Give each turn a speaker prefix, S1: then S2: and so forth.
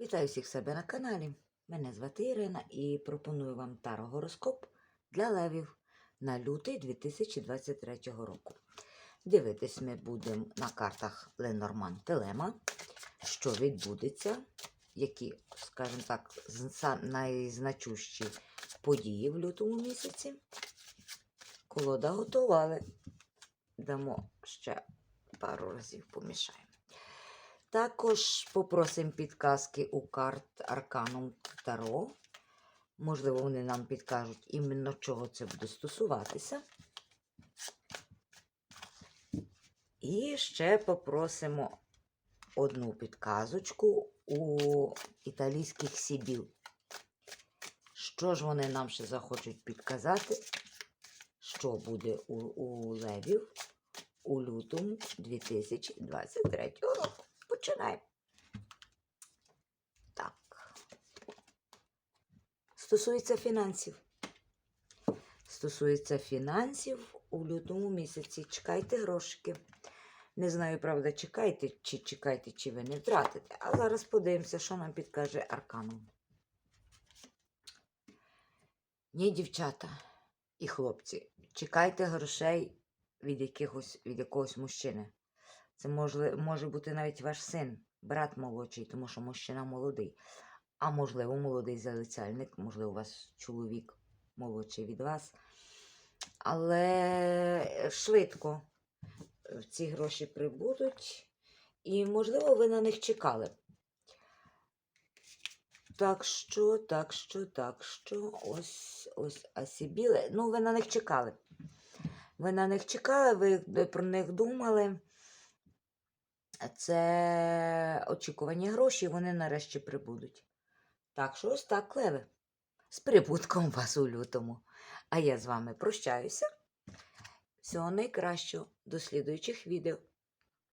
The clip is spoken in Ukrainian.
S1: Вітаю всіх себе на каналі. Мене звати Ірина і пропоную вам таро-гороскоп для левів на лютий 2023 року. Дивитись ми будемо на картах Ленорман Телема, що відбудеться, які, скажімо так, найзначущі події в лютому місяці. Колода готували. Дамо ще пару разів помішаємо. Також попросимо підказки у карт Арканум Таро. Можливо, вони нам підкажуть іменно чого це буде стосуватися. І ще попросимо одну підказочку у італійських сібіл. Що ж вони нам ще захочуть підказати? Що буде у, у левів у лютому 2023 року? Починаємо. Так. Стосується фінансів. Стосується фінансів у лютому місяці. Чекайте грошики. Не знаю, правда, чекайте, чи чекайте, чи ви не втратите. А зараз подивимося, що нам підкаже Арканом. Ні, дівчата і хлопці, чекайте грошей від якихось, від якогось мужчини. Це може, може бути навіть ваш син, брат молодший, тому що мужчина молодий. А можливо, молодий залицяльник, можливо, у вас чоловік молодший від вас. Але швидко е, ці гроші прибудуть, і, можливо, ви на них чекали. Так що, так що, так що, ось, ось Асібіле. Ну, ви на них чекали. Ви на них чекали, ви про них думали. Це очікувані гроші, вони нарешті прибудуть. Так що ось так, Леве. З прибутком вас у лютому. А я з вами прощаюся. Всього найкращого до слідуючих відео.